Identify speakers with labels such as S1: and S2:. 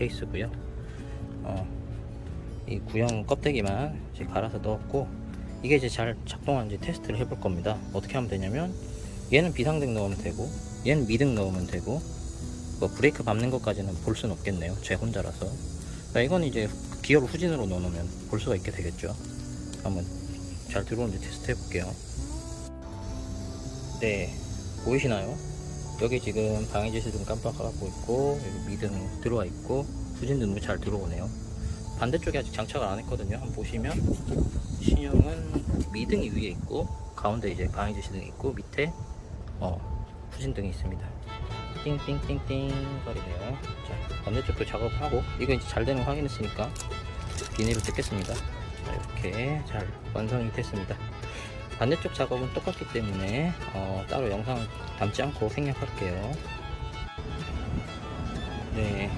S1: 케이스고요. 어, 이 구형 껍데기만 이제 갈아서 넣었고 이게 이제 잘 작동하는지 테스트를 해볼 겁니다. 어떻게 하면 되냐면 얘는 비상등 넣으면 되고 얘는 미등 넣으면 되고 뭐 브레이크 밟는 것까지는 볼 수는 없겠네요. 제 혼자라서. 그러니까 이건 이제 기어를 후진으로 넣어놓으면 볼 수가 있게 되겠죠. 한번 잘 들어오는지 테스트 해볼게요. 네, 보이시나요? 여기 지금 방해지시등 깜빡하고 있고 여기 미등 들어와 있고 후진등도 잘 들어오네요. 반대쪽에 아직 장착을 안 했거든요. 한번 보시면 신형은 미등이 위에 있고 가운데 이제 방해지시등이 있고 밑에 어, 후진등이 있습니다. 띵띵띵띵 거리네요. 자, 반대쪽도 작업하고 이거 이제 잘 되는 거 확인했으니까 비닐을 뜯겠습니다. 자, 이렇게 잘 완성이 됐습니다. 반대쪽 작업은 똑같기 때문에 어, 따로 영상 담지 않고 생략할게요. 네,